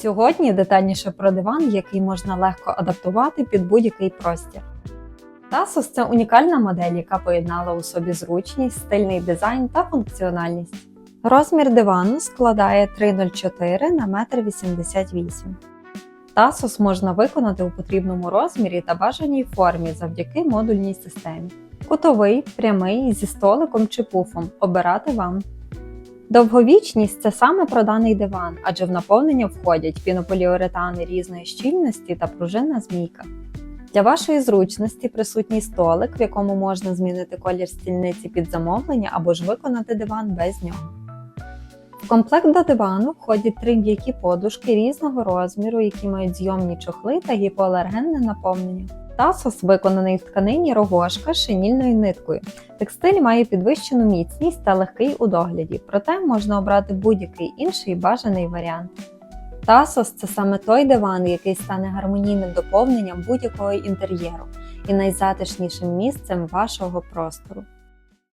Сьогодні детальніше про диван, який можна легко адаптувати під будь-який простір. Tasos – це унікальна модель, яка поєднала у собі зручність, стильний дизайн та функціональність. Розмір дивану складає 3,04 на 1,88 м. Tasos можна виконати у потрібному розмірі та бажаній формі завдяки модульній системі. Кутовий, прямий, зі столиком чи пуфом обирати вам. Довговічність це саме про даний диван, адже в наповнення входять пінополіуретани різної щільності та пружинна змійка. Для вашої зручності присутній столик, в якому можна змінити колір стільниці під замовлення або ж виконати диван без нього. В комплект до дивану входять три м'які подушки різного розміру, які мають зйомні чохли та гіпоалергенне наповнення. Тасос виконаний в тканині рогошка шинільною ниткою. Текстиль має підвищену міцність та легкий у догляді, проте можна обрати будь-який інший бажаний варіант. Тасос це саме той диван, який стане гармонійним доповненням будь-якого інтер'єру і найзатишнішим місцем вашого простору.